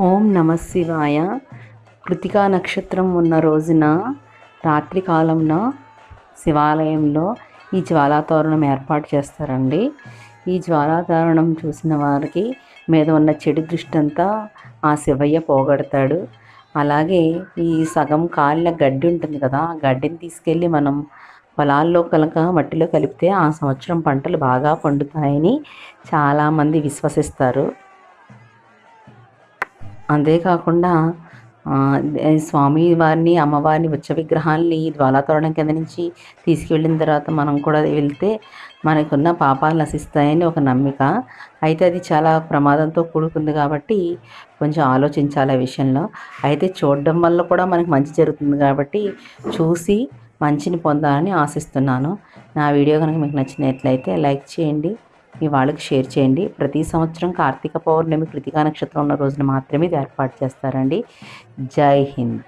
ఓం నమ శివాయ. కృతికా నక్షత్రం ఉన్న రోజున రాత్రి కాలంలో శివాలయంలో ఈ జ్వాలాతోరణం ఏర్పాటు చేస్తారండి. ఈ జ్వాలాతోరణం చూసిన వారికి మీద ఉన్న చెడు దృష్టి అంతా ఆ శివయ్య పోగొడతాడు. అలాగే ఈ సగం కాళ్ళ గడ్డి ఉంటుంది కదా ఆ గడ్డిని తీసుకెళ్ళి మనం పొలాల్లో కనుక మట్టిలో కలిపితే ఆ సంవత్సరం పంటలు బాగా పండుతాయని చాలామంది విశ్వసిస్తారు. అంతేకాకుండా స్వామి వారిని అమ్మవారిని ఉచ్చ విగ్రహాల్ని ద్వాలాతోరణం కింద నుంచి తీసుకువెళ్ళిన తర్వాత మనం కూడా వెళ్తే మనకున్న పాపాలు నశిస్తాయని ఒక నమ్మిక. అయితే అది చాలా ప్రమాదంతో కూడుకుంది కాబట్టి కొంచెం ఆలోచించాలి ఆ విషయంలో. అయితే చూడడం వల్ల కూడా మనకు మంచి జరుగుతుంది కాబట్టి చూసి మంచిని పొందాలని ఆశిస్తున్నాను. నా వీడియో కనుక మీకు నచ్చినట్లయితే లైక్ చేయండి. మీ వాళ్ళకి షేర్ చేయండి. ప్రతి సంవత్సరం కార్తీక పౌర్ణమి కృతికా నక్షత్రం ఉన్న రోజున మాత్రమే ఇది ఏర్పాటు చేస్తారండి. జై హింద్.